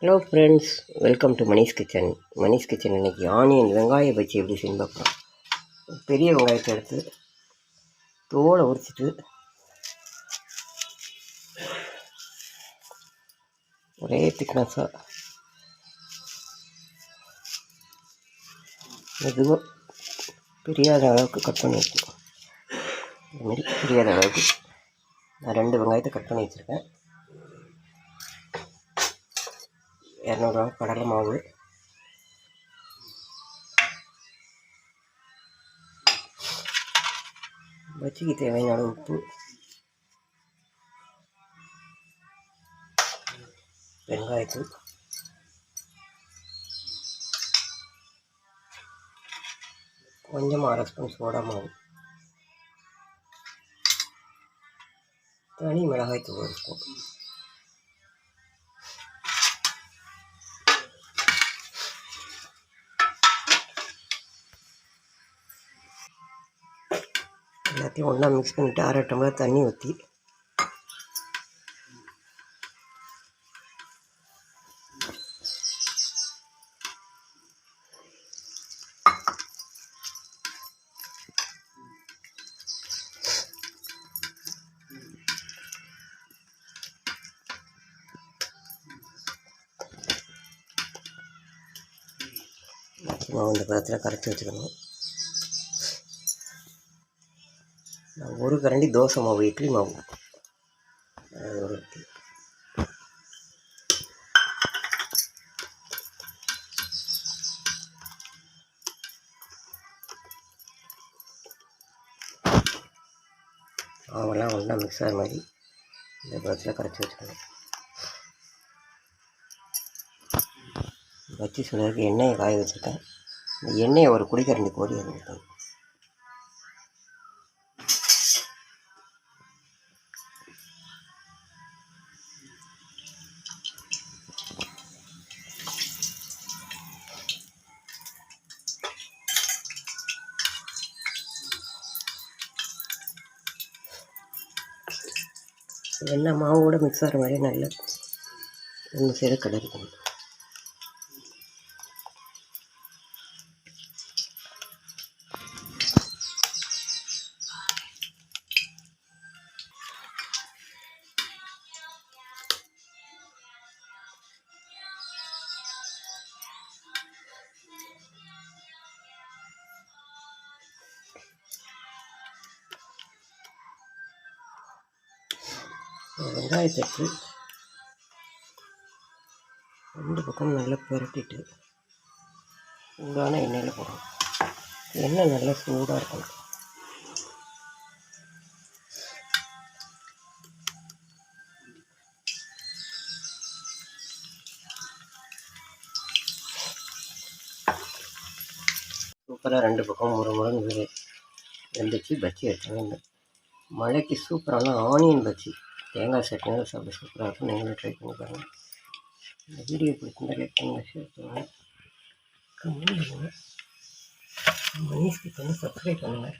Hello friends welcome to Manish kitchen Manish kitchen இன்றைக்கி onion வெங்காய பச்சை எப்படி செய்யணும் பார்க்கலாம். பெரிய வெங்காயத்தை எடுத்து தோலை உரிச்சிட்டு ஒரே திக்னஸாக மெதுவாக பெரியாத அளவுக்கு கட் பண்ணி வைக்கணும். இதுமாரி பிரியாத அளவுக்கு நான் ரெண்டு வெங்காயத்தை கட் பண்ணி வச்சுருக்கேன். இரநூறுவா கடலை மாவு. வச்சுக்கு தேவையான அளவு உப்பு. வெங்காயத்தூள். கொஞ்சமாக அரை ஸ்பூன் சோடா மாவு. தனி மிளகாய்த்தூள் ஸ்பூன் எல்லாத்தையும் ஒன்றா மிக்ஸ் பண்ணிவிட்டு அரை டம்ளர் தண்ணி ஊற்றி மாவு இந்த பதத்தில் கரைச்சி வச்சுக்கணும். நான் ஒரு கரண்டி தோசை மாவு இட்லி மாவு. அது ஒரு இட்லி. மாவெல்லாம் ஒன்றா மிக்ஸ் ஆகிற மாதிரி இந்த பதத்தில் கரைச்சி வச்சுக்கணும். வச்சு சுடுறதுக்கு எண்ணெயை காய வச்சுருக்கேன். எண்ணெயை ஒரு குடிக்கரண்டி கோடி அது ஊற்றணும் எண்ணெய் மாவோட மிக்ஸ் ஆகிற மாதிரி நல்லா ஒன்று சேர கிளறிக்கணும் வெங்காயத்தட்டு. ரெண்டு பக்கம் நல்லா புரட்டிட்டு சூடான எண்ணெயில் போடணும். எண்ணெய் நல்லா சூடாக இருக்கணும். சூப்பராக ரெண்டு பக்கம் முறை முறை வெந்துச்சு. பச்சி எடுத்துங்க மழைக்கு சூப்பரான ஆனியன் பஜ்ஜி. தேங்காய் சட்னியோட சாப்பிட சூப்பராக இருக்கும். நீங்களும் ட்ரை பண்ணி பாருங்கள் இந்த வீடியோ பிடிச்சிருந்தா லைக் பண்ணுங்கள் ஷேர் பண்ணுங்கள் கமெண்ட் பண்ணுங்கள் மணிஷ்க்கு பண்ணி சப்ஸ்கிரைப் பண்ணுங்கள்